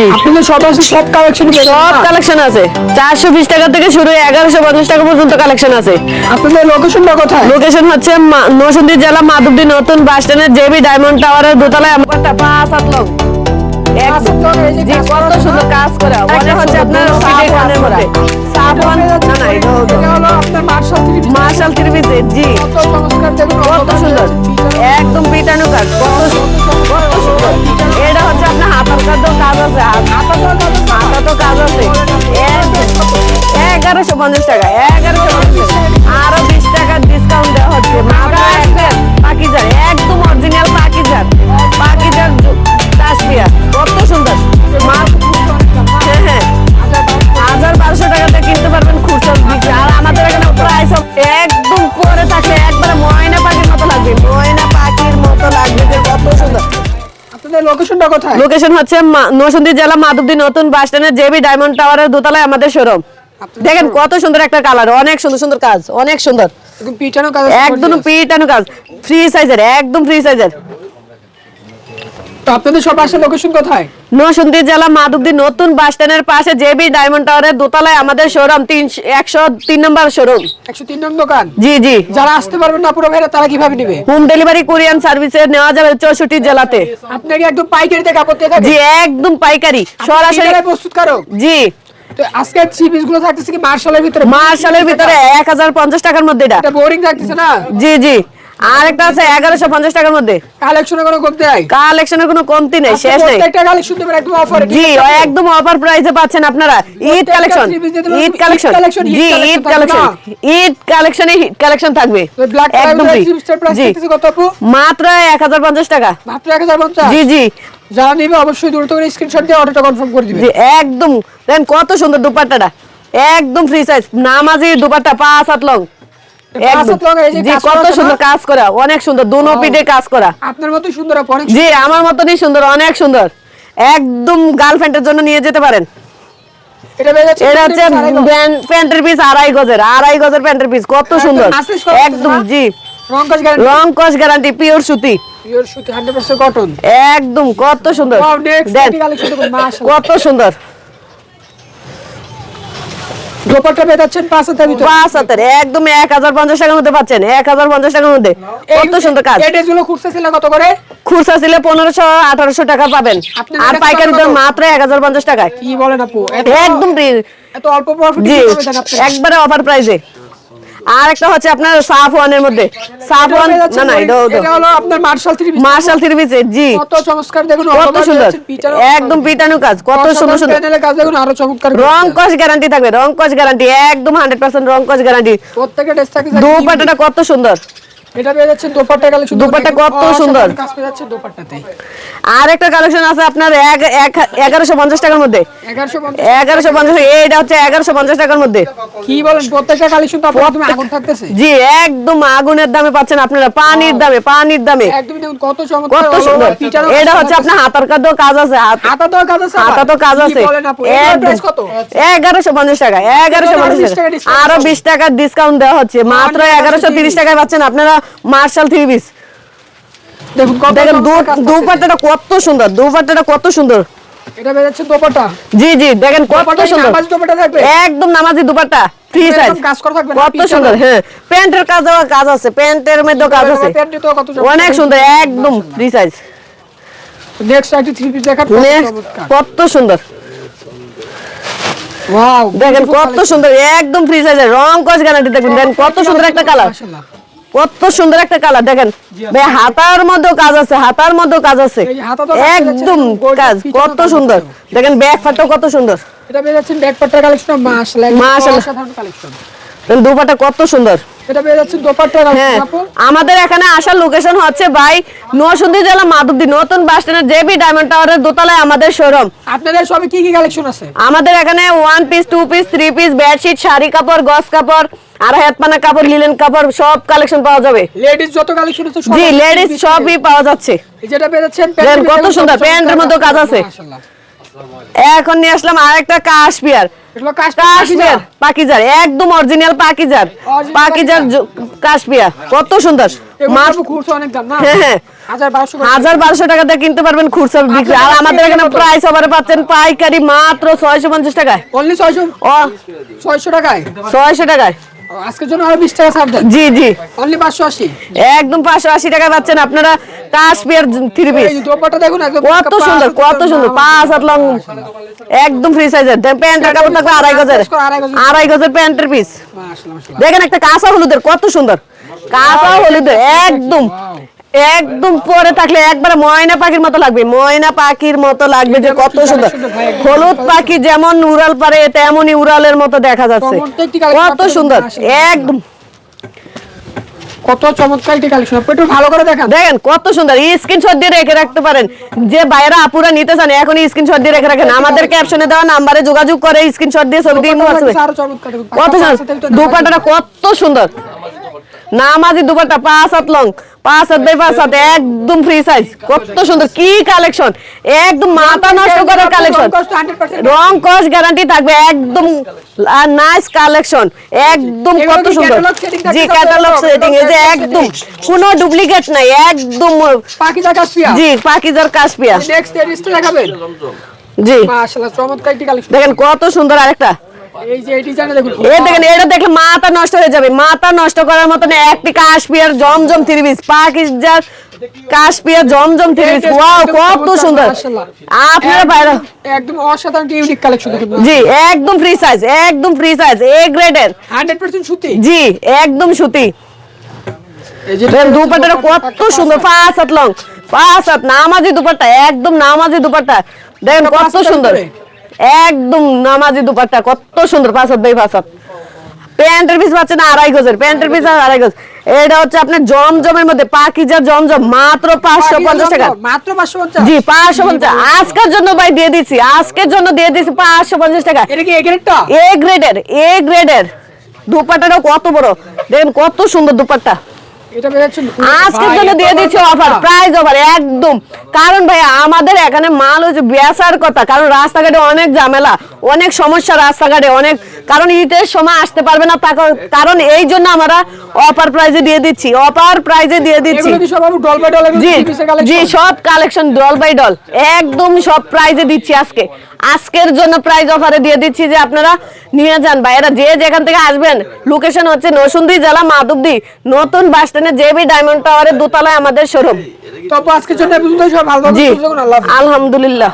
জি। আপনাদের সব আছে সব কালেকশন সব কালেকশন আছে। চারশো বিশ টাকা থেকে শুরু এগারোশো পঞ্চাশ টাকা পর্যন্ত কালেকশন আছে। আপনাদের লোকেশনটা কোথায়? লোকেশন হচ্ছে নরসিংদী জেলা মাধবদী নতুন বাস স্ট্যান্ডের জেবি ডায়মন্ড টাওয়ারের দোতলায়। আমার পাঁচ সাত লোক কত সুন্দর কাজ করা। একটা হচ্ছে আপনার সুন্দর মধ্যে। সাফওয়ান না না এটা হলো আপনার মার্শাল থ্রি মার্শাল ত্রিপিসে জি। কত সুন্দর। একদম পিটানো কাজ কত সুন্দর। এটা হচ্ছে আপনার হাতার পঞ্চাশ টাকা এগারোশো পঞ্চাশ আরও বিশ টাকার ডিসকাউন্ট দেওয়া হচ্ছে। মাথা একদম পাকিজার একদম অরিজিনাল পাকিজার পাকিজার কাশ্মীর কত সুন্দর। হ্যাঁ হ্যাঁ। হাজার বারোশো টাকাতে কিনতে পারবেন খুচরা বিক্রি। আর আমাদের এখানে প্রাইস একদম থাকলে একবারে ময়না পাখির মতো লাগবে। ময়না পাখির মতো লাগবে কত সুন্দর। লোকেশনটা কোথায়? লোকেশন হচ্ছে নরসিংদী জেলা মাধবদী নতুন বাস স্ট্যান্ডের জেবি ডায়মন্ড টাওয়ারের দোতলায় আমাদের শোরুম দেখেন কত সুন্দর একটা কালার অনেক সুন্দর সুন্দর কাজ অনেক সুন্দর। একদম পিটানো কাজ ফ্রি সাইজের একদম ফ্রি সাইজের তো আপনাদের সব আসে লোকেশন কোথায়? নরসিংদী জেলা মাধবদী নতুন বাস স্ট্যান্ডের পাশে জেবি ডায়মন্ড টাওয়ারের দোতলায় আমাদের শোরুম তিন একশো তিন নম্বর শোরুম একশো তিন নং দোকান? জি জি। যারা আসতে পারবেন না পুরো ভাইরা তারা কীভাবে নেবে? হোম ডেলিভারি কোরিয়ান সার্ভিসে নেওয়া যাবে চৌষট্টি জেলাতে। আপনাকে একদম পাইকারিতে কাপড় জি একদম পাইকারি। সরাসরি প্রস্তুত করো জি। তো আজকে থ্রি পিসগুলো থাকতেছে কি মার্শালের ভিতরে? মার্শালের ভিতরে এক হাজার পঞ্চাশ টাকার মধ্যে এটা। এটা বোরিং থাকতেছে না? জি জি। আর একটা আছে এগারোশো পঞ্চাশ টাকার মধ্যে। কালেকশনে কোনো কমতে নাই? কোনো কমতি নেই শেষ নেই। প্রত্যেকটা কালেকশন দেবেন একদম অফারে জি একদম অফার প্রাইসে পাচ্ছেন আপনারা। ঈদ কালেকশন ঈদ কালেকশন জি ঈদ কালেকশন ঈদ কালেকশনে হিট কালেকশন থাকবে। একদম জি। মাত্র এক হাজার পঞ্চাশ টাকা। মাত্র এক হাজার পঞ্চাশ? জি জি। যারা নিবে অবশ্যই দ্রুত করে স্ক্রিনশট দিয়ে অর্ডারটা কনফার্ম করে জি একদম দেন কত সুন্দর দুপাট্টাটা। একদম ফ্রি সাইজ নামাজি দুপাট্টা পাঁচ হাত লং পাঁচ একদম। হাত long এর এই যে জি কাজ কত সুন্দর কাজ করা অনেক সুন্দর দুনো পিঠে কাজ করা। আপনার মতোই সুন্দর জি আমার মতনই সুন্দর অনেক সুন্দর। একদম গার্লফ্রেন্ডের জন্য নিয়ে যেতে পারেন। এটা বেড়ে যাচ্ছে এটা হচ্ছে প্যান্টের পিস আড়াই গজের আড়াই গজের প্যান্টের পিস কত সুন্দর। একদম জি। গ্যারান্টি কস গ্যারান্টি পিওর সুতি। পিওর সুতি 100% কটন একদম কত সুন্দর। দেখুন কত সুন্দর। দোপাট্টা পাঁচ হাতের ভিতরে। পাঁচ হাতের একদম এক হাজার পঞ্চাশ টাকার মধ্যে পাচ্ছেন এক হাজার পঞ্চাশ টাকার মধ্যে। কত সুন্দর কাজ। এই ড্রেসগুলো খুরসা ছিল কত করে? খুচরা ছিল পনেরোশো আঠারোশো টাকা পাবেন। আর পাইকারি দাম মাত্র এক হাজার পঞ্চাশ টাকায়। কি বলেন আপু? একদম এত অল্প প্রফিট একবারে অফার প্রাইসে আর একটা হচ্ছে আপনার মধ্যে। সাফ এটা ওয়ান পেয়ে যাচ্ছেন না না এটা এটা হলো আপনার marshal three piece marshal three জি। কত চমৎকার দেখুন কত সুন্দর। একদম পিটানো কাজ কত সুন্দর সুন্দর। প্যানেলের কাজ দেখুন আরও চমৎকার রং কস গ্যারান্টি থাকবে রং কস গ্যারান্টি একদম হান্ড্রেড পার্সেন্ট রং কস গ্যারান্টি প্রত্যেকটা ড্রেস থাকে দুপাটাটা কত সুন্দর। এটা পেয়ে যাচ্ছেন দোপাট্টা কালেকশন। দোপাট্টা কত সুন্দর। কাজ পেয়ে যাচ্ছে দোপাট্টাতে আর একটা কালেকশন আছে আপনার এক এক এগারোশো পঞ্চাশ টাকার মধ্যে। 1150 এগারোশো পঞ্চাশ হচ্ছে এগারোশো পঞ্চাশ টাকার মধ্যে। কি বলেন প্রত্যেকটা কালেকশন তো আপনার আগুন থাকতেছে? জি একদম আগুনের দামে পাচ্ছেন আপনারা পানির দামে পানির দামে। একদম দেখুন কত চমৎকার কত সুন্দর। এটা হচ্ছে আপনার হাতার কাজও কাজ আছে। হাত হাতা তো কাজ আছে হাতা তো কাজ টাকা এগারোশো আরও পঞ্চাশ 20 টাকা ডিসকাউন্ট দেওয়া হচ্ছে। মাত্র One এগারোশো তিরিশ। টাকায় পাচ্ছেন আপনারা। মার্শাল থ্রি পিস দেখেন দুপাট্টাটা কত সুন্দর দুপাট্টাটা কত সুন্দর। এটা দোপাট্টা। জি জি দেখেন কত সুন্দর। একদম নামাজি দুপাট্টা। ফ্রি সাইজ কাজ করা থাকবে কত সুন্দর হ্যাঁ। প্যান্টের কাজ কাজ আছে প্যান্টের মধ্যেও কাজ আছে। কত অনেক সুন্দর একদম ফ্রি সাইজ নেক্সট একটা থ্রি পিস দেখা কত সুন্দর। ওয়াও দেখেন কত সুন্দর একদম ফ্রি সাইজের রং কস গ্যারান্টি দেখেন কত সুন্দর একটা কালার কত সুন্দর একটা কালার দেখেন। ভাই হাতার মধ্যেও কাজ আছে হাতার মধ্যে কাজ আছে। একদম কাজ কত সুন্দর। দেখেন ব্যাগ পাটটাও কত সুন্দর। এটা বের হচ্ছে ব্যাক পাট্টার কালেকশন মাশাআল্লাহ মাশাআল্লাহ। কালেকশন দেখেন দুপাটা কত সুন্দর? হ্যাঁ আমাদের এখানে আসার লোকেশন হচ্ছে ভাই নরসিংদী জেলা মাধবদী নতুন বাস স্ট্যান্ডের জেবি ডায়মন্ড টাওয়ারের দোতলায় আমাদের শোরুম আপনাদের সবে কি কি কালেকশন আছে? আমাদের এখানে one piece two piece three piece bedsheet sari কাপড় গস কাপড় আর হাতপানা কাপড় লিলেন কাপড় সব কালেকশন পাওয়া যাবে। লেডিস যত কালেকশন আছে সব জি লেডিস সবই পাওয়া যাচ্ছে। এই যেটা দেখেন কত সুন্দর, প্যান্টের মধ্যেও কাজ আছে। এখন নিয়ে আসলাম আরেকটা কাজ কাশপিয়ার পাকিজার। একদম অরিজিনাল পাকিজার। পাকিজার কাশপিয়া কত সুন্দর। হ্যাঁ হ্যাঁ। হাজার বারোশো বারোশো টাকাতে কিনতে পারবেন খুচরা বিক্রি। আর আমাদের এখানে প্রাইস ওভারে পাচ্ছেন পাইকারি মাত্র ছয়শো পঞ্চাশ টাকায়। ছয়শো টাকায়? ছয়শো টাকায়। আজকের জন্য আরও বিশ টাকা ছাড় দেন। জি জি। অনলি পাঁচশো আশি? একদম পাঁচশো আশি পাচ্ছেন আপনারা কাশ্মীর থ্রি পিস এই দোপাট্টা দেখুন একদম কত সুন্দর কত সুন্দর। পাঁচ হাত লং একদম ফ্রি সাইজের প্যান্টের কাপড় থাকবে আড়াই গজের। আড়াই গজের। আড়াই প্যান্টের পিস। দেখেন একটা কাঁচা হলুদের কত সুন্দর। কাঁচা হলুদের একদম। একদম পরে থাকলে একবারে ময়না পাখির মতো লাগবে ময়না পাখির মতো লাগবে যে কত সুন্দর। হলুদ পাখি যেমন উড়াল পারে তেমনই উড়ালের মতো দেখা যাচ্ছে। কত সুন্দর একদম। কত চমৎকার একটি কালেকশন একটু ভালো করে দেখান। দেখেন কত সুন্দর। স্ক্রিনশট দিয়ে রেখে রাখতে পারেন। যে বাইরা আপুরা নিতে চান এখন স্ক্রিনশট দিয়ে রেখে রাখেন। আমাদের ক্যাপশনে দেওয়া নাম্বারে যোগাযোগ করে স্ক্রিনশট দিয়ে ছবি দিয়ে দোপাট্টা হোয়াটসঅ্যাপে আরও চমৎকার। দেখুন। কত সুন্দর। দুপাটাটা কত সুন্দর। নামাজি দুপাটা পাঁচ হাত লং পাঁচ হাত বাই পাঁচ হাত একদম ফ্রি সাইজ কত সুন্দর কি কালেকশন একদম মাথা নষ্ট করার কালেকশন রং কষ্ট 100% রং কস গ্যারান্টি থাকবে একদম নাইস কালেকশন একদম কত সুন্দর। জি ক্যাটালগ সেটিং এই যে একদম কোনো ডুপ্লিকেট নাই একদম পাখিজা কাশপিয়া জি পাকিজার কাশপিয়া নেক্সট দেখাবেন? জি। মাশাআল্লাহ চমৎকার কালেকশন দেখেন কত সুন্দর আরেকটা। এই দেখুন। এটা দেখলে মাথা নষ্ট হয়ে যাবে। মাথা নষ্ট করার মতন একটি কাশপিয়ার জমজম থ্রি পিস পাকিজার কাশপিয়ার জমজম থ্রি পিস ওয়াও কত সুন্দর। আপনারা বাইরে একদম অসাধারণ ইউনিক কালেকশন জি একদম ফ্রি সাইজ একদম ফ্রি সাইজ এ গ্রেডের 100% সুতি। জি একদম সুতি। কত সুন্দর পাঁচ হাত লং পাঁচ হাত নামাজি দুপাট্টা একদম নামাজি দুপাট্টা। দেখেন কত সুন্দর? একদম নামাজি দুপাট্টা কত সুন্দর পাঁচ হাত বাই পাঁচ হাত। প্যান্টের পিস পাচ্ছেন আড়াই গজের প্যান্টের পিস আড়াই গজ। এটা হচ্ছে আপনার জমজমের মধ্যে পাকিজা জমজম মাত্র পাঁচশো পঞ্চাশ টাকা। মাত্র 550 জি পাঁচশো পঞ্চাশ। আজকের জন্য ভাই দিয়ে দিচ্ছি আজকের জন্য দিয়ে দিচ্ছি পাঁচশো পঞ্চাশ টাকা। এটা কি এগ্রেডটা এ গ্রেডের এ গ্রেডের দুপাট্টাটাও কত বড় দেখেন কত সুন্দর দুপাট্টা। বেরাচ্ছেন আজকের জন্য দিয়ে দিচ্ছি অফার প্রাইস অফার একদম। কারণ ভাই আমাদের এখানে মাল হচ্ছে বেসার কথা কারণ রাস্তাঘাটে অনেক ঝামেলা অনেক সমস্যা রাস্তাঘাটে অনেক কারণ ঈদের সময় আসতে পারবে না কারণ- কারণ এই জন্য আমরা অফার প্রাইজে দিয়ে দিচ্ছি অফার প্রাইজে দিয়ে দিচ্ছি। এগুলো কি সব আবার ডল বাই ডল এগুলো জি পিসের কালেকশন জি সব কালেকশন ডল বাই ডল একদম সব প্রাইজে দিচ্ছি আজকে। আজকের জন্য প্রাইজ অফারে দিয়ে দিচ্ছি যে আপনারা নিয়ে যান ভাইয়েরা যে যেখান থেকে আসবেন লোকেশন হচ্ছে নরসিংদী জেলা মাধবদী নতুন বাস স্ট্যান্ডে জেবি ডায়মন্ড টাওয়ারের দোতলায় আমাদের শোরুম তো আজকে জন্য এই পর্যন্তই সব ভালো জি। থাকুন, আল্লাহ হাফেজ। আলহামদুলিল্লাহ।